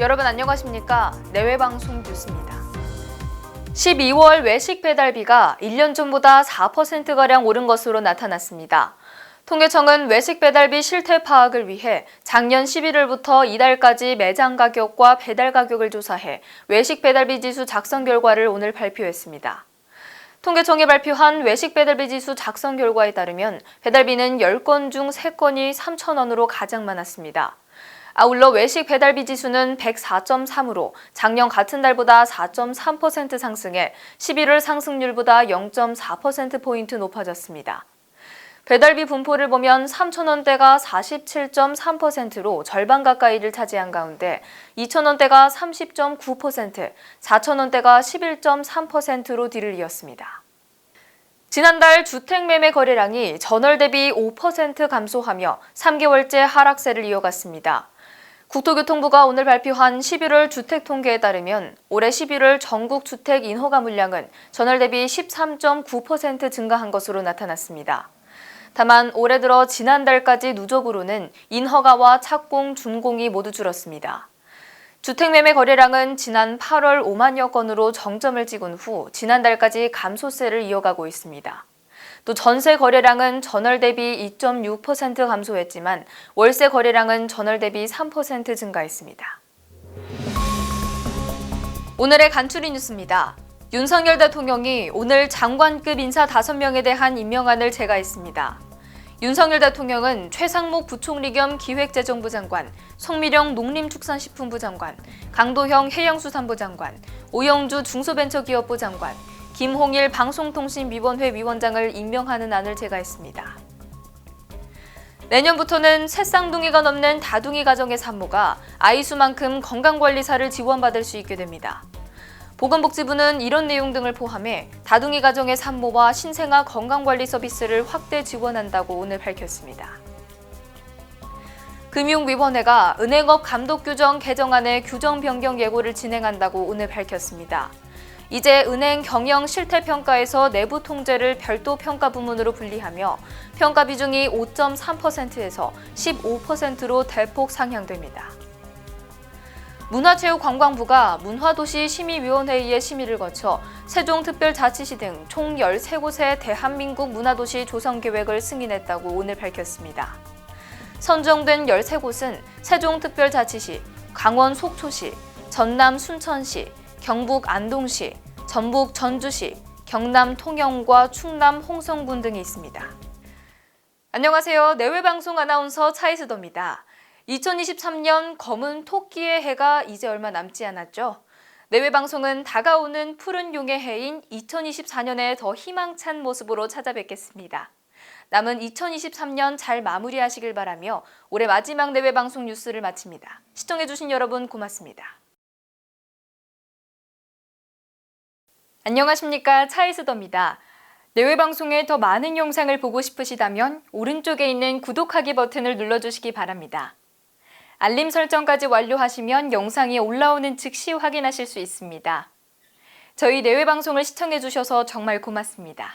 여러분 안녕하십니까? 내외방송 뉴스입니다. 12월 외식 배달비가 1년 전보다 4%가량 오른 것으로 나타났습니다. 통계청은 외식 배달비 실태 파악을 위해 작년 11월부터 이달까지 매장 가격과 배달 가격을 조사해 외식 배달비 지수 작성 결과를 오늘 발표했습니다. 통계청이 발표한 외식 배달비 지수 작성 결과에 따르면 배달비는 10건 중 3건이 3,000원으로 가장 많았습니다. 아울러 외식 배달비 지수는 104.3으로 작년 같은 달보다 4.3% 상승해 11월 상승률보다 0.4%포인트 높아졌습니다. 배달비 분포를 보면 3,000원대가 47.3%로 절반 가까이를 차지한 가운데 2,000원대가 30.9%, 4,000원대가 11.3%로 뒤를 이었습니다. 지난달 주택 매매 거래량이 전월 대비 5% 감소하며 3개월째 하락세를 이어갔습니다. 국토교통부가 오늘 발표한 11월 주택 통계에 따르면 올해 11월 전국 주택 인허가 물량은 전월 대비 13.9% 증가한 것으로 나타났습니다. 다만 올해 들어 지난달까지 누적으로는 인허가와 착공, 준공이 모두 줄었습니다. 주택 매매 거래량은 지난 8월 5만여 건으로 정점을 찍은 후 지난달까지 감소세를 이어가고 있습니다. 또 전세 거래량은 전월 대비 2.6% 감소했지만 월세 거래량은 전월 대비 3% 증가했습니다. 오늘의 간추리 뉴스입니다. 윤석열 대통령이 오늘 장관급 인사 5명에 대한 임명안을 제가했습니다. 윤석열 대통령은 최상목 부총리 겸 기획재정부 장관, 송미령 농림축산식품부 장관, 강도형 해양수산부 장관, 오영주 중소벤처기업부 장관, 김홍일 방송통신위원회 위원장을 임명하는 안을 제가했습니다. 내년부터는 새 쌍둥이가 넘는 다둥이 가정의 산모가 아이 수만큼 건강관리사를 지원받을 수 있게 됩니다. 보건복지부는 이런 내용 등을 포함해 다둥이 가정의 산모와 신생아 건강관리 서비스를 확대 지원한다고 오늘 밝혔습니다. 금융위원회가 은행업 감독 규정 개정안의 규정 변경 예고를 진행한다고 오늘 밝혔습니다. 이제 은행 경영 실태 평가에서 내부 통제를 별도 평가 부문으로 분리하며 평가 비중이 5.3%에서 15%로 대폭 상향됩니다. 문화체육관광부가 문화도시 심의위원회의 심의를 거쳐 세종특별자치시 등 총 13곳의 대한민국 문화도시 조성 계획을 승인했다고 오늘 밝혔습니다. 선정된 13곳은 세종특별자치시, 강원 속초시, 전남 순천시, 경북 안동시, 전북 전주시, 경남 통영과 충남 홍성군 등이 있습니다. 안녕하세요. 내외방송 아나운서 차이스더입니다. 2023년 검은 토끼의 해가 이제 얼마 남지 않았죠. 내외방송은 다가오는 푸른 용의 해인 2024년에 더 희망찬 모습으로 찾아뵙겠습니다. 남은 2023년 잘 마무리하시길 바라며 올해 마지막 내외 방송 뉴스를 마칩니다. 시청해주신 여러분 고맙습니다. 안녕하십니까 차이스더입니다. 내외 방송의 더 많은 영상을 보고 싶으시다면 오른쪽에 있는 구독하기 버튼을 눌러주시기 바랍니다. 알림 설정까지 완료하시면 영상이 올라오는 즉시 확인하실 수 있습니다. 저희 내외 방송을 시청해주셔서 정말 고맙습니다.